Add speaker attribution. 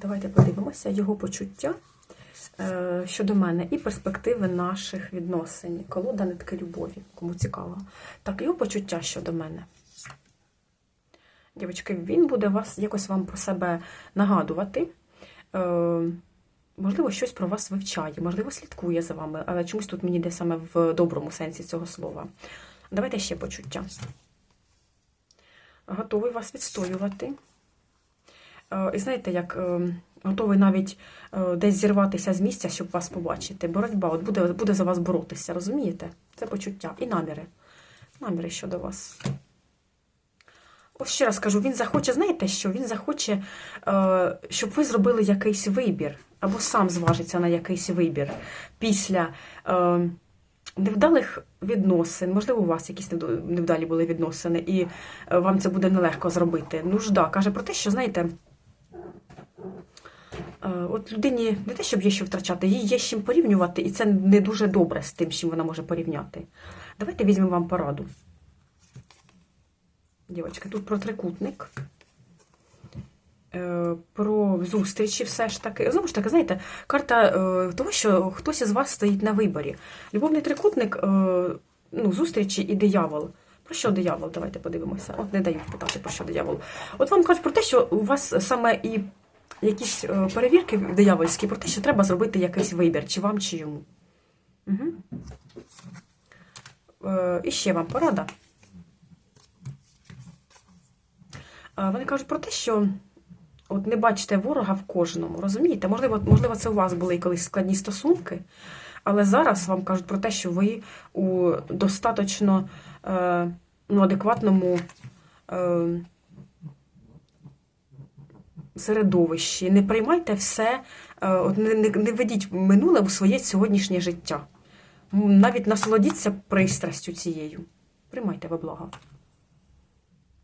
Speaker 1: Давайте подивимося його почуття е, щодо мене і перспективи наших відносин. Колода нитки любові, кому цікаво. Так, його почуття щодо мене. Дівчатки, він буде вас якось вам про себе нагадувати. Е, можливо, щось про вас вивчає, можливо, слідкує за вами, але чомусь тут мені йде саме в доброму сенсі цього слова. Давайте ще почуття. Готовий вас відстоювати. Е, І знаєте, як е, готовий навіть е, десь зірватися з місця, щоб вас побачити. Боротьба от буде, буде за вас боротися, розумієте? Це почуття і наміри. Наміри щодо вас. Ось ще раз кажу, він захоче, знаєте що? Він захоче, щоб ви зробили якийсь вибір, або сам зважиться на якийсь вибір після невдалих відносин. Можливо, у вас якісь невдалі були відносини, і вам це буде нелегко зробити. Нужда каже про те, що, знаєте, от людині не те, щоб є що втрачати, їй є з чим порівнювати, і це не дуже добре з тим, з чим вона може порівняти. Давайте візьмемо вам пораду. Дівчатки, тут про трикутник, е, про зустрічі все ж таки. Знову ж таки, знаєте, карта е, того, що хтось із вас стоїть на виборі. Любовний трикутник, е, ну, зустрічі і диявол. Про що диявол? Давайте подивимося. От не дають питати, про що диявол. От вам кажуть про те, що у вас саме і якісь е, перевірки диявольські, про те, що треба зробити якийсь вибір, чи вам, чи йому. Угу. І ще вам порада. Е, Вони кажуть про те, що от не бачите ворога в кожному, розумієте? Можливо, можливо, це у вас були колись складні стосунки, але зараз вам кажуть про те, що ви у достаточно ну, адекватному середовищі. Не приймайте все, е, от не, не, не ведіть минуле у своє сьогоднішнє життя. Навіть насолодіться пристрастю цією. Приймайте во благо.